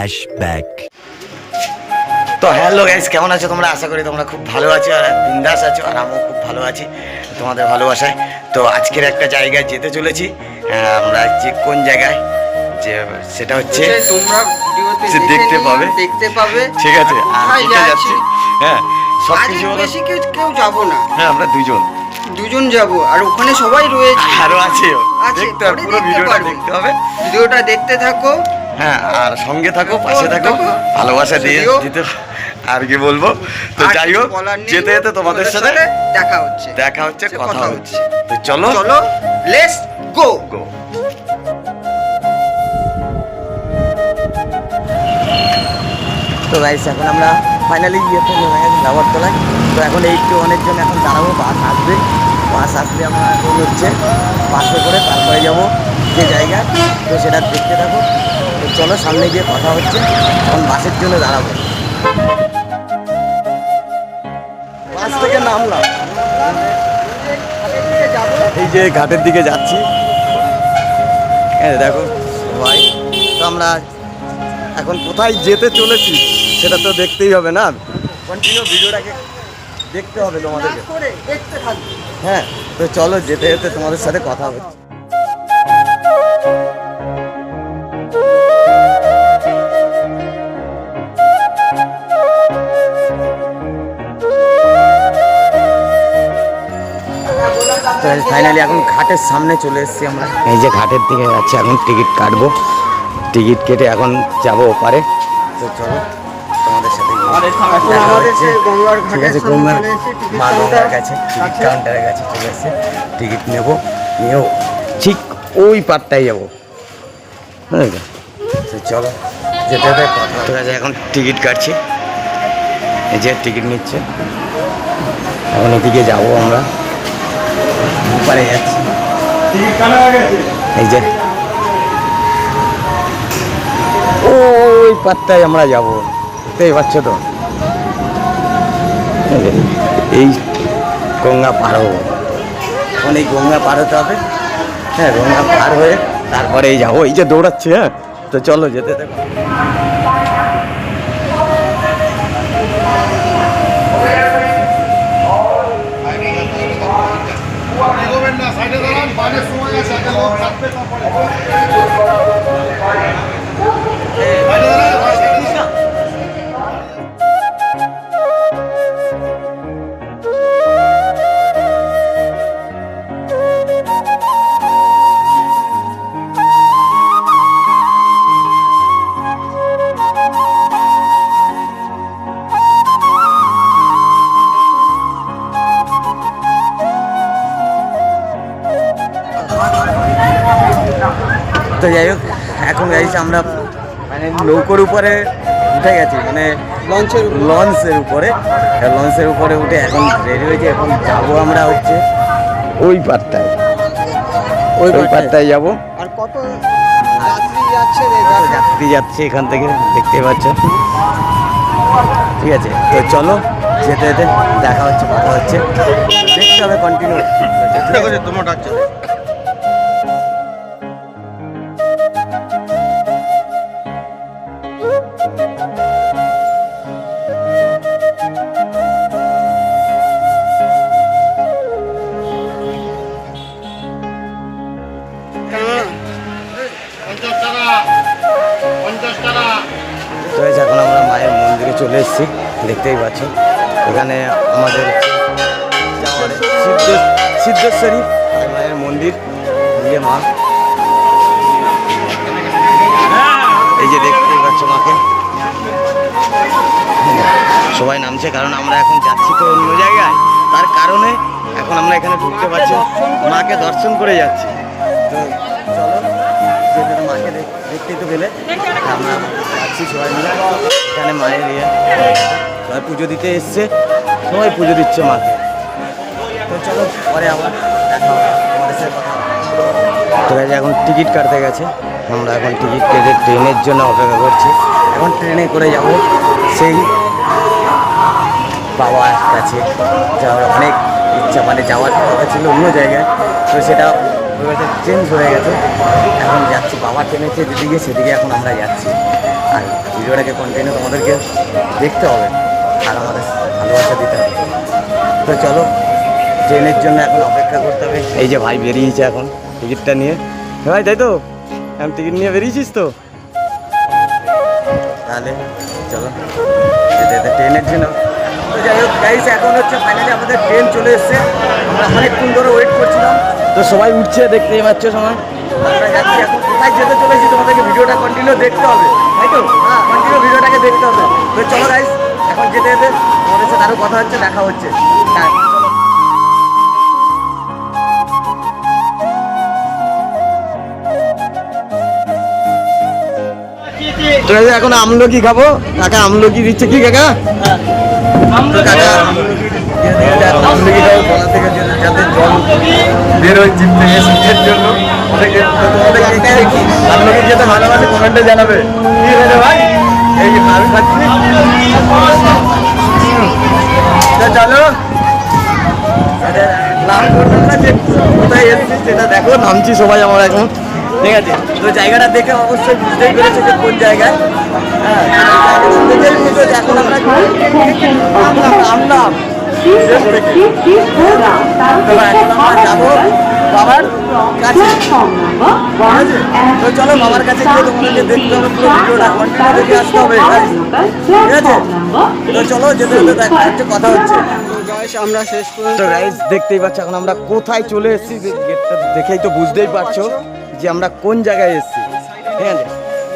Flashback. তো hello guys কেমন আছো তোমরা? আশা করি তোমরা খুব ভালো আছো আর বিন্দাস আছো আর আমিও খুব ভালো আছি তোমাদের ভালোবাসায়। তো আজকের একটা জায়গায় যেতে চলেছি। হ্যাঁ, আমরা যে কোন জায়গায়? যে সেটা হচ্ছে তোমরা ভিডিওতে দেখতে পাবে। দেখতে পাবে। ঠিক আছে যাচ্ছি? হ্যাঁ সব কিছু বেশি কেউ কেউ যাব না। হ্যাঁ আমরা দুজন। দুজন যাব আর ওখানে সবাই রয়েছে। আরও আছে দেখতে পুরো ভিডিওটা দেখতে হবে। ভিডিওটা দেখতে থাকো। হ্যাঁ আর সঙ্গে থাকো পাশে থাকো। ভালোবাসা দিয়ে দিতে আর কি বলব? তো যাই হোক যেতে যেতে তোমাদের সাথে দেখা হচ্ছে। দেখা হচ্ছে কথা হচ্ছে। তো চলো চলো লেটস গো গো তো গাইস এখন আমরা ফাইনালি ইয়েতে নেমে গেছি নাগরতলায় তো এখন একটু অনেক জন্য এখন দাঁড়াবো বাস আসবে। বাস আসলে আমরা এখন হচ্ছে বাসে করে তারপরে যাব যে জায়গা। তো সেটা দেখতে থাকো। চলো সামনে গিয়ে কথা হচ্ছে এখন বাসের জন্য দাঁড়াবো। বাস থেকে নামলাম। এই যে ঘাটের দিকে যাচ্ছি। হ্যাঁ দেখো সবাই। তো আমরা এখন কোথায় যেতে চলেছি সেটা তো দেখতেই হবে না। কন্টিনিউ ভিডিওটাকে দেখতে হবে তোমাদেরকে। হ্যাঁ তো চলো যেতে যেতে তোমাদের সাথে কথা হচ্ছে। ফাইনালি এখন ঘাটের সামনে চলে এসেছি আমরা। এই যে ঘাটের দিকে যাচ্ছি এখন টিকিট কাটবো। টিকিট কেটে এখন যাব ওপারে। তো চলো তোমাদের সাথে ঠিক আছে গঙ্গার মা গঙ্গার কাছে টিকিট কাউন্টারের কাছে চলে এসেছে টিকিট নেব নিয়েও ঠিক ওই পারটাই যাব। চলো যেতে হবে। ঠিক আছে এখন টিকিট কাটছি। এই যে টিকিট নিচ্ছে। এখন এদিকে যাব আমরা। যাচ্ছি এই যে। ওই পাত্তায় আমরা যাব। বুঝতেই পারছ তো? এই গঙ্গা পার হব। এখন এই গঙ্গা পার হতে হবে। হ্যাঁ গঙ্গা পার হয়ে তারপরেই যাব। এই যে দৌড়াচ্ছে হ্যাঁ। তো চলো যেতে থাকো। লাইনে দাঁড়ান বানের সময় আছে একটা লোক থাকবে তারপরে। তো যাই হোক এখন গাইছি আমরা মানে নৌকোর উপরে উঠে গেছি মানে লঞ্চের লঞ্চের উপরে। লঞ্চের উপরে উঠে এখন রেডি হয়েছে এখন যাব আমরা হচ্ছে ওই পারটায় ওই পারটায় যাব। আর কত যাত্রী যাচ্ছে রে যাত্রী যাচ্ছে এখান থেকে দেখতে পাচ্ছ? ঠিক আছে তো চলো যেতে যেতে দেখা হচ্ছে কথা হচ্ছে। দেখতে হবে কন্টিনিউ তোমার ডাকছে দেখতেই পাচ্ছি। এখানে আমাদের সিদ্ধেশ্বরী মায়ের মন্দির দিয়ে মা। এই যে দেখতেই পাচ্ছ মাকে। সবাই নামছে কারণ আমরা এখন যাচ্ছি তো অন্য জায়গায়। তার কারণে এখন আমরা এখানে ঢুকতে পারছি। মাকে দর্শন করে যাচ্ছি। তো চলো যেহেতু মাকে দেখ- দেখতেই তো পেলে। আমরা যাচ্ছি সবাই মিলে। এখানে মায়ের ইয়ে। সবাই পুজো দিতে এসছে, সবাই পুজো দিচ্ছে মাকে তো চলো, পরে আবার দেখা তো এখন টিকিট কাটতে গেছে। আমরা এখন টিকিট কেটে ট্রেনের জন্য অপেক্ষা করছি। এখন ট্রেনে করে যাব সেই বাবার কাছে। যাওয়ার অনেক ইচ্ছা মানে যাওয়ার কথা ছিল অন্য জায়গায়, তো সেটা চেঞ্জ হয়ে গেছে। এখন যাচ্ছি, বাবা টেনেছে যেদিকে, সেদিকে এখন আমরা যাচ্ছি। আর ভিডিওটাকে কন্টিনিউ তোমাদেরকে দেখতে হবে। আর আমাদের ভালোবাসা দিতে হবে। তো চলো, ট্রেনের জন্য এখন অপেক্ষা করতে হবে। এই যে ভাই বেরিয়েছে এখন টিকিটটা নিয়ে। হ্যাঁ ভাই, তাই তো? এখন টিকিট নিয়ে বেরিয়েছিস তো? তাহলে চলো ট্রেনের জন্য। তো যাই হোক গাইস এখন হচ্ছে ফাইনালি আমাদের ট্রেন চলে এসেছে। আমরা অনেকক্ষণ ধরে ওয়েট করছিলাম। তো সবাই উঠছে, দেখতেই পাচ্ছ সময় আমরা যাচ্ছি এখন। কোথায় যেতে চলেছি তোমাদেরকে ভিডিওটা কন্টিনিউ দেখতে হবে। তাই তো? হ্যাঁ কন্টিনিউ ভিডিওটাকে দেখতে হবে। তো চলো গাইস এখন যেতে যেতে তোমাদের সাথে আরও কথা হচ্ছে দেখা হচ্ছে। হ্যাঁ এখন আমলকি খাব? কাকা আমলকি দিচ্ছে কি কাকা? কাকা আমলকি খাব গলা থেকে যাতে জল বেরোয় জিভ থেকে শীতের জন্য। অনেকে আমলকি যেতে ভালোবাসে কমেন্টে জানাবে। কি হয়েছে ভাই? এই যে আমি খাচ্ছি চলো কোথায় এসেছি সেটা দেখো নামছি সবাই আমার এখন ঠিক আছে তো জায়গাটা দেখে অবশ্যই বুঝতেই পেরেছে যে কোন জায়গায় হ্যাঁ এখন আমরা নামলাম নামলাম যাব বাবার কাছে। তো চলো বাবার কাছে গিয়ে তোমাদেরকে দেখতে হবে পুরো ভিডিওটা কন্টিনিউ দেখে আসতে হবে ঠিক আছে? তো চলো যেতে যেতে দেখা হচ্ছে কথা হচ্ছে। আমরা শেষ পর্যন্ত তো গাইস দেখতেই পাচ্ছ এখন আমরা কোথায় চলে এসেছি? যে গেটটা দেখেই তো বুঝতেই পারছ যে আমরা কোন জায়গায় এসেছি ঠিক আছে?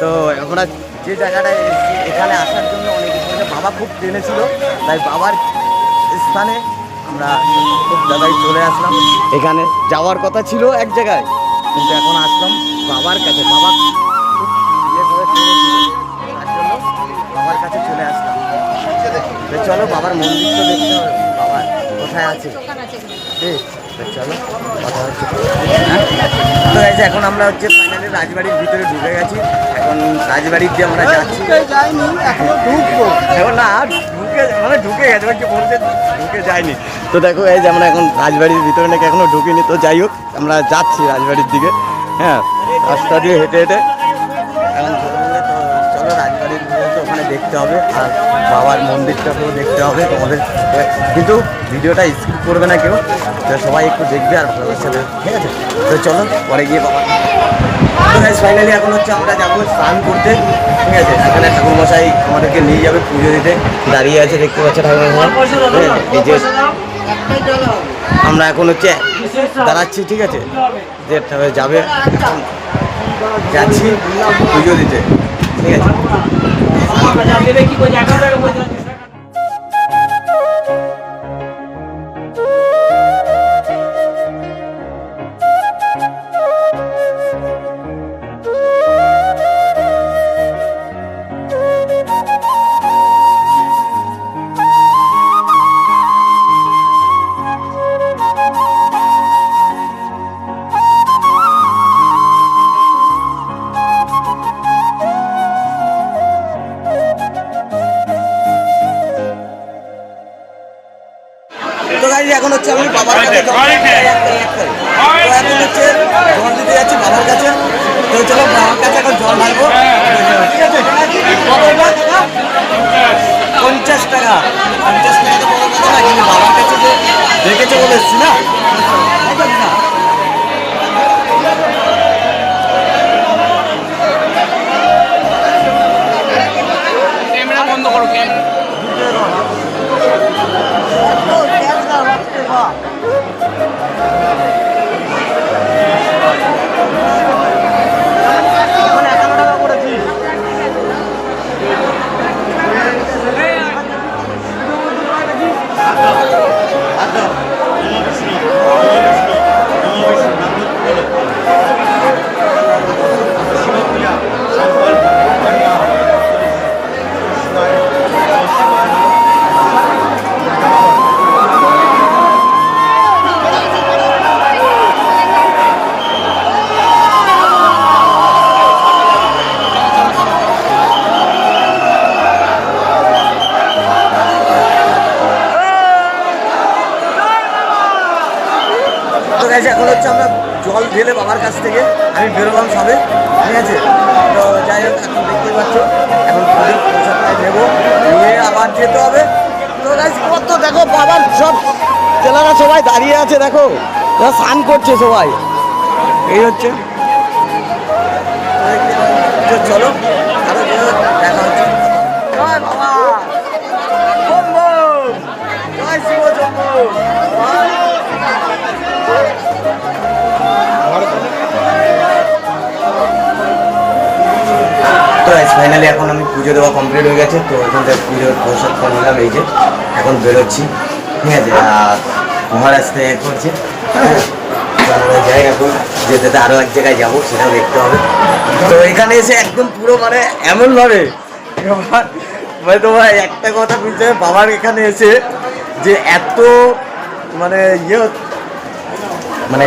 তো আমরা যে জায়গাটায় এসেছি এখানে আসার জন্য অনেক বাবা খুব টেনেছিল তাই বাবার স্থানে আমরা খুব জায়গায় চলে আসলাম। এখানে যাওয়ার কথা ছিল এক জায়গায়। কিন্তু এখন আসলাম বাবার কাছে। বাবা ইয়ে বাবার কাছে চলে আসলাম। চলো বাবার মন্দির তো দেখতে হবে। বাবার কোথায় আছে? চলো কথা হচ্ছে। হ্যাঁ? তো এই এখন আমরা হচ্ছে ফাইনালি রাজবাড়ির ভিতরে ঢুকে গেছি। এখন রাজবাড়ির দিয়ে আমরা যাচ্ছি। এখনও ঢুকবো। এখন না ঢুকে মানে ঢুকে গেছে। বলছে? ঢুকে যায়নি। তো দেখো, এই যে আমরা এখন রাজবাড়ির ভিতরে নাকি এখনও ঢুকিনি। তো যাই হোক, আমরা যাচ্ছি রাজবাড়ির দিকে। হ্যাঁ রাস্তা দিয়ে হেঁটে হেঁটে। এখন চলো রাজবাড়ির তো ওখানে দেখতে হবে। আর বাবার মন্দিরটাকেও দেখতে হবে তোমাদের। কিন্তু ভিডিওটা স্কিপ করবে না কেউ। তো সবাই একটু দেখবে আর দেবে। ঠিক আছে? তো চলো, পরে গিয়ে বাবা। ফাইনালি এখন হচ্ছে আমরা যাব স্নান করতে। ঠিক আছে এখানে ঠাকুর মশাই আমাদেরকে নিয়ে যাবে পুজো দিতে দাঁড়িয়ে আছে দেখতে পাচ্ছে ঠাকুর মশাই এই যে আমরা এখন হচ্ছে দাঁড়াচ্ছি ঠিক আছে যে যাবে যাচ্ছি পুজো দিতে ঠিক আছে তো এখন হচ্ছে আমি বাবার কাছে জল- এখন হচ্ছে জল দিতে যাচ্ছি বাবার কাছে। তো চলো বাবার কাছে এখন জল ঢালবো। ঠিক আছে? পঞ্চাশ টাকা। পঞ্চাশ টাকা তো বড় কথা না কিন্তু বাবার কাছে যে দেখেছে বলে এসছি না? তাই তো না? যেতে হবে। তো কত দেখো, বাবার সব জেলারা সবাই দাঁড়িয়ে আছে, দেখো। স্নান করছে সবাই। এই হচ্ছে। চলো। ফাইনালি এখন আমি পুজো দেওয়া কমপ্লিট হয়ে গেছে তো এখান থেকে পুজোর প্রসাদ ফল নিলাম এই যে এখন বেরোচ্ছি। ঠিক আছে আর মহারাজ থেকে করছে। হ্যাঁ, আমরা যাই এখন যেতে আরও এক জায়গায় যাব সেটাও দেখতে হবে। তো এখানে এসে একদম পুরো মানে এমনভাবে মানে তোমার একটা কথা হবে, বাবার এখানে এসে যে এত মানে ইয়ে মানে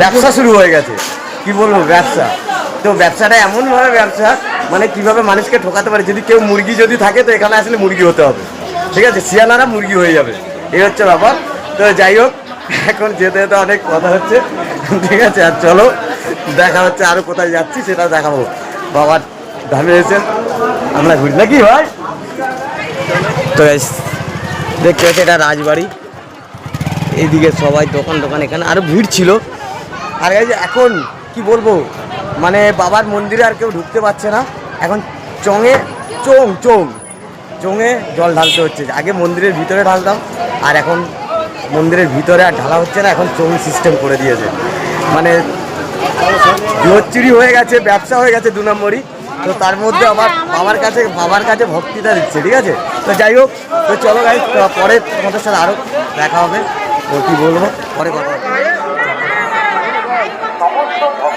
ব্যবসা শুরু হয়ে গেছে। কি বলব ব্যবসা। তো ব্যবসাটা এমনভাবে ব্যবসা মানে কীভাবে মানুষকে ঠকাতে পারে? যদি কেউ মুরগি যদি থাকে, তো এখানে আসলে মুরগি হতে হবে। ঠিক আছে? শিয়ালারা মুরগি হয়ে যাবে। এই হচ্ছে ব্যাপার। তো যাই হোক, এখন যেতে যেতে অনেক কথা হচ্ছে। ঠিক আছে? আর চলো, দেখা হচ্ছে আরও কোথায় যাচ্ছি, সেটা দেখাবো। বাবার ধামে এসে আমরা ঘুরি। নাকি ভাই? তো দেখতে পাচ্ছি এটা রাজবাড়ি। এইদিকে সবাই দোকান দোকান এখানে। আরও ভিড় ছিল। আর এখন কি বলব? মানে বাবার মন্দিরে আর কেউ ঢুকতে পারছে না। এখন চঙে, চোং চোং। চোঙে জল ঢালতে হচ্ছে। আগে মন্দিরের ভিতরে ঢালতাম, আর এখন মন্দিরের ভিতরে আর ঢালা হচ্ছে না, এখন চোং সিস্টেম করে দিয়েছে। মানে জোচ্চুরি হয়ে গেছে, ব্যবসা হয়ে গেছে দু নম্বরই। তো তার মধ্যে আবার বাবার কাছে বাবার কাছে ভক্তিটা দিচ্ছে, ঠিক আছে? তো যাই হোক, তো চলো গাই পরে তোমাদের সাথে আরও দেখা হবে। তো কী বলব? পরে কথা।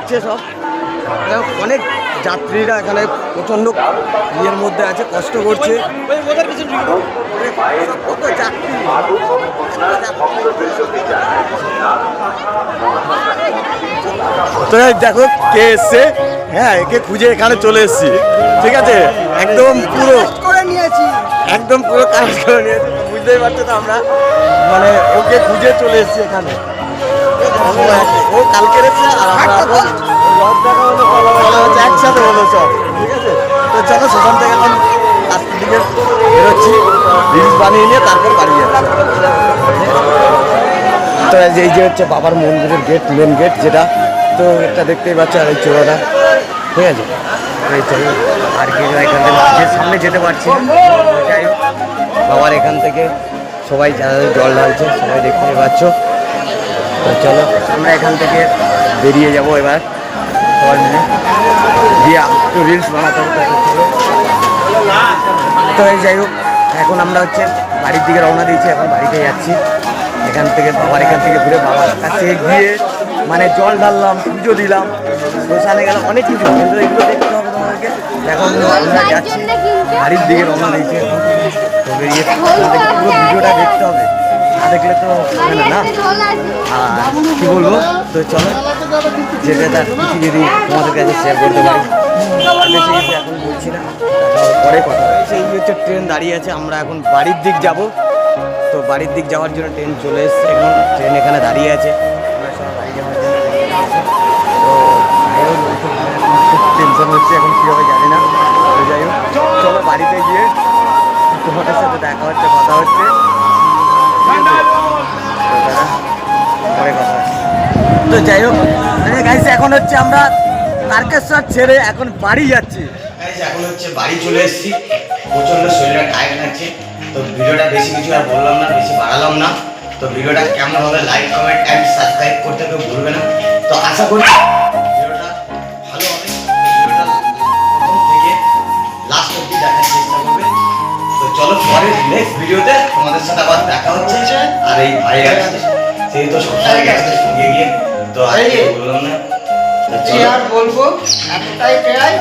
হচ্ছে সব। অনেক যাত্রীরা এখানে প্রচণ্ড ইয়ের মধ্যে আছে, কষ্ট করছে। তো দেখো কে এসছে। হ্যাঁ একে খুঁজে এখানে চলে এসেছি। ঠিক আছে? একদম পুরো। করে নিয়েছি একদম পুরো কাজ করে নিয়েছে। বুঝতেই পারছ তো আমরা। মানে ওকে খুঁজে চলে এসেছি এখানে। ও আর একসাথে ঠিক আছে তো বানিয়ে নিয়ে তারপর তো এই যে- হচ্ছে বাবার মন্দিরের গেট মেন গেট যেটা, তো এটা দেখতেই পাচ্ছ, আর এই চোরাটা। ঠিক আছে এই চলো আর কি এখান থেকে সামনে যেতে পারছি বাবার এখান থেকে সবাই যারা জল ঢালছে, সবাই দেখতে পাচ্ছ। তো চলো আমরা এখান থেকে বেরিয়ে যাব এবার সবাই মিলে। দিয়ে একটু রিলস বানাতে হবে তো এই যাই হোক এখন আমরা হচ্ছে বাড়ির দিকে রওনা দিয়েছি এখন বাড়িতে যাচ্ছি। এখান থেকে বাবার এখান থেকে ঘুরে বাবার কাছে গিয়ে মানে জল ঢাললাম পুজো দিলাম। শ্মশানে গেলাম অনেক কিছু। কিন্তু এগুলো দেখতে হবে তোমাদেরকে। এখন আমরা যাচ্ছি। বাড়ির দিকে রওনা দিয়েছি। এখন তো বেরিয়ে পুরো ভিডিওটা দেখতে হবে। দেখলে তো হবে না না? আর কি বলব? তো চলো যেটা তার কিছু যদি তোমাদের কাছে শেয়ার করতে পারি। বেশি কিছু এখন বলছি না পরে কথা হবে। সেই হচ্ছে ট্রেন দাঁড়িয়ে আছে আমরা এখন বাড়ির দিক যাব। তো বাড়ির দিক যাওয়ার জন্য ট্রেন চলে এসছে এখন। ট্রেন এখানে দাঁড়িয়ে আছে। টেনশন হচ্ছে এখন কী হবে জানি না। যাই হোক চলো বাড়িতে গিয়ে তোমাদের সাথে দেখা হচ্ছে কথা হচ্ছে। যাই হোক গাইস এখন হচ্ছে আমরা তারকেশ্বর ছেড়ে এখন বাড়ি যাচ্ছি। এখন হচ্ছে বাড়ি চলে এসেছি। প্রচণ্ড শরীরটা টায়ার্ড লাগছে। তো ভিডিওটা বেশি কিছু আর বললাম না, বেশি বাড়ালাম না। তো ভিডিওটা কেমন হবে লাইক কমেন্ট অ্যান্ড সাবস্ক্রাইব করতে কেউ ভুলবে না। তো আশা করি ভিডিওটা চেষ্টা তো চলো পরে নেক্সট ভিডিওতে তোমাদের সাথে আবার দেখা হচ্ছে। আর এই ভাই আসছে সেই তো সপ্তাহে গেছে সঙ্গে গিয়ে তো আজকে বললাম না। কি আর বলব? এতটাই প্রায়